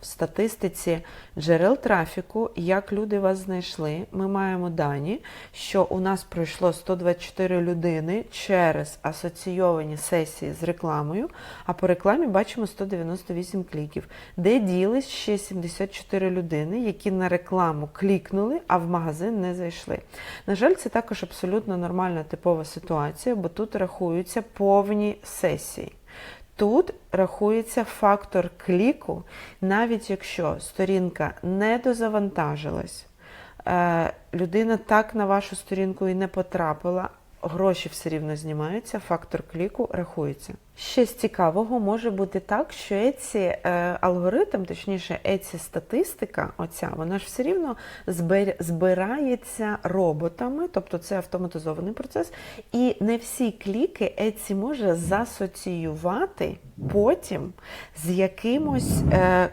В статистиці джерел трафіку, як люди вас знайшли, ми маємо дані, що у нас пройшло 124 людини через асоційовані сесії з рекламою, а по рекламі бачимо 198 кліків, де ділись ще 74 людини, які на рекламу клікнули, а в магазин не зайшли. На жаль, це також абсолютно нормальна типова ситуація, бо тут рахуються повні сесії. Тут рахується фактор кліку, навіть якщо сторінка не дозавантажилась, е, людина так на вашу сторінку і не потрапила, гроші все рівно знімаються, фактор кліку рахується. Ще з цікавого може бути так, що еці е, алгоритм, точніше, еці статистика, оця, вона ж все рівно збирається роботами, тобто це автоматизований процес, і не всі кліки Еці може засоціювати потім з якимось е,